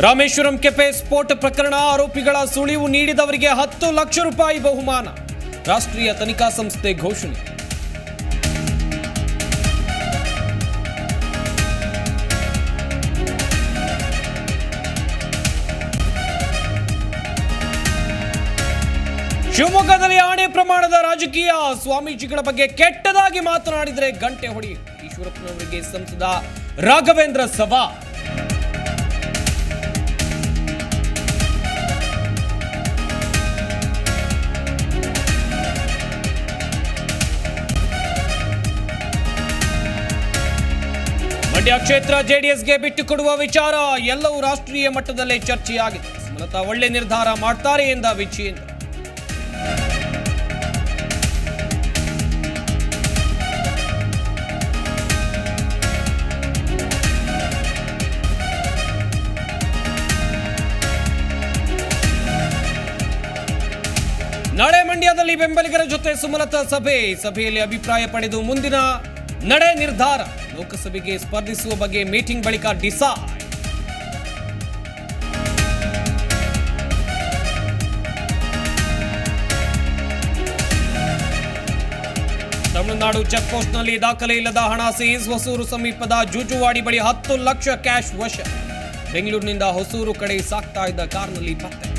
Rameswaram cafe ಸ್ಫೋಟ ಪ್ರಕರಣ, ಆರೋಪಿಗಳ ಸುಳಿವು ನೀಡಿದವರಿಗೆ ಹತ್ತು ಲಕ್ಷ ರೂಪಾಯಿ ಬಹುಮಾನ. ರಾಷ್ಟ್ರೀಯ ತನಿಖಾ ಸಂಸ್ಥೆ ಘೋಷಣೆ. ಶಿವಮೊಗ್ಗದಲ್ಲಿ ಆಣೆ ಪ್ರಮಾಣದ ರಾಜಕೀಯ, ಸ್ವಾಮೀಜಿಗಳ ಬಗ್ಗೆ ಕೆಟ್ಟದಾಗಿ ಮಾತನಾಡಿದರೆ ಗಂಟೆ ಹೊಡಿ ಈಶ್ವರಪ್ಪನವರಿಗೆ ಸಂಸದ ರಾಘವೇಂದ್ರ ಸಭಾ ಮಂಡ್ಯ ಕ್ಷೇತ್ರ ಜೆಡಿಎಸ್ಗೆ ಬಿಟ್ಟುಕೊಡುವ ವಿಚಾರ ಎಲ್ಲವೂ ರಾಷ್ಟ್ರೀಯ ಮಟ್ಟದಲ್ಲೇ ಚರ್ಚೆಯಾಗಿದೆ. ಸುಮಲತಾ ಒಳ್ಳೆ ನಿರ್ಧಾರ ಮಾಡ್ತಾರೆ ಎಂದ ವಿಜಯೇಂದ್ರ. ನಾಳೆ ಮಂಡ್ಯದಲ್ಲಿ ಬೆಂಬಲಿಗರ ಜೊತೆ ಸುಮಲತಾ ಸಭೆ. ಸಭೆಯಲ್ಲಿ ಅಭಿಪ್ರಾಯ ಪಡೆದು ಮುಂದಿನ ನಡೆ ನಿರ್ಧಾರ. ಲೋಕಸಭೆಗೆ ಸ್ಪರ್ಧಿಸುವ ಬಗ್ಗೆ ಮೀಟಿಂಗ್ ಬಳಿಕ ಡಿಸಾ ತಮಿಳುನಾಡು ಚೆಕ್ ಪೋಸ್ಟ್ನಲ್ಲಿ ದಾಖಲೆ ಇಲ್ಲದ ಹಣ ಸೀಸ್ ಹೊಸೂರು ಸಮೀಪದ ಜೂಜುವಾಡಿ ಬಳಿ ಹತ್ತು ಲಕ್ಷ ಕ್ಯಾಶ್ ವಶ. ಬೆಂಗಳೂರಿನಿಂದ ಹೊಸೂರು ಕಡೆ ಸಾಕ್ತಾ ಇದ್ದ ಕಾರ್ನಲ್ಲಿ ಪತ್ತೆ.